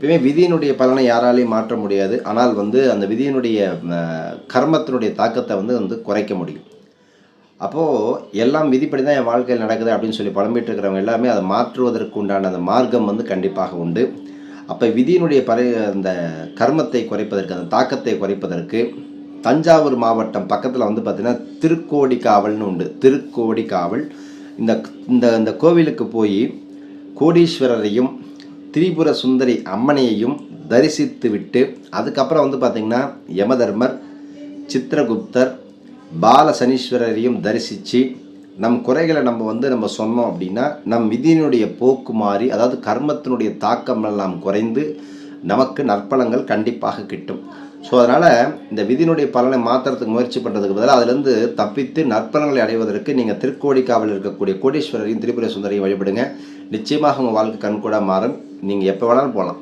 எப்பயுமே விதியினுடைய பலனை யாராலையும் மாற்ற முடியாது. ஆனால் வந்து அந்த விதியினுடைய கர்மத்தினுடைய தாக்கத்தை வந்து வந்து குறைக்க முடியும். அப்போது எல்லாம் விதிப்படி தான் என் வாழ்க்கையில் நடக்குது அப்படின்னு சொல்லி புலம்பிட்டு இருக்கிறவங்க எல்லாமே அதை மாற்றுவதற்கு உண்டான அந்த மார்க்கம் வந்து கண்டிப்பாக உண்டு. அப்போ விதியினுடைய பறை அந்த கர்மத்தை குறைப்பதற்கு அந்த தாக்கத்தை குறைப்பதற்கு தஞ்சாவூர் மாவட்டம் பக்கத்தில் வந்து பார்த்திங்கன்னா திருக்கோடிக்காவல்னு உண்டு. திருக்கோடிக்காவல் இந்த இந்த இந்த கோவிலுக்கு போய் கோடீஸ்வரரையும் திரிபுர சுந்தரி அம்மனையையும் தரிசித்து விட்டு அதுக்கப்புறம் வந்து பார்த்திங்கன்னா யமதர்மர் சித்திரகுப்தர் பால சனீஸ்வரரையும் தரிசித்து நம் குறைகளை நம்ம வந்து நம்ம சொன்னோம் அப்படின்னா நம் விதியினுடைய போக்கு மாறி அதாவது கர்மத்தினுடைய தாக்கம் எல்லாம் குறைந்து நமக்கு நற்பலங்கள் கண்டிப்பாக கிட்டும். ஸோ அதனால் இந்த விதியினுடைய பலனை மாற்றுறதுக்கு முயற்சி பண்ணுறதுக்கு பதிலாக அதிலிருந்து தப்பித்து நற்பலங்களை அடைவதற்கு நீங்கள் திருக்கோடிக்காவில் இருக்கக்கூடிய கோடீஸ்வரரையும் திரிபுர சுந்தரையும் வழிபடுங்க. நிச்சயமாக உங்கள் வாழ்க்கை கண்கூடாக மாறும். நீங்கள் எப்போ வேணாலும் போகலாம்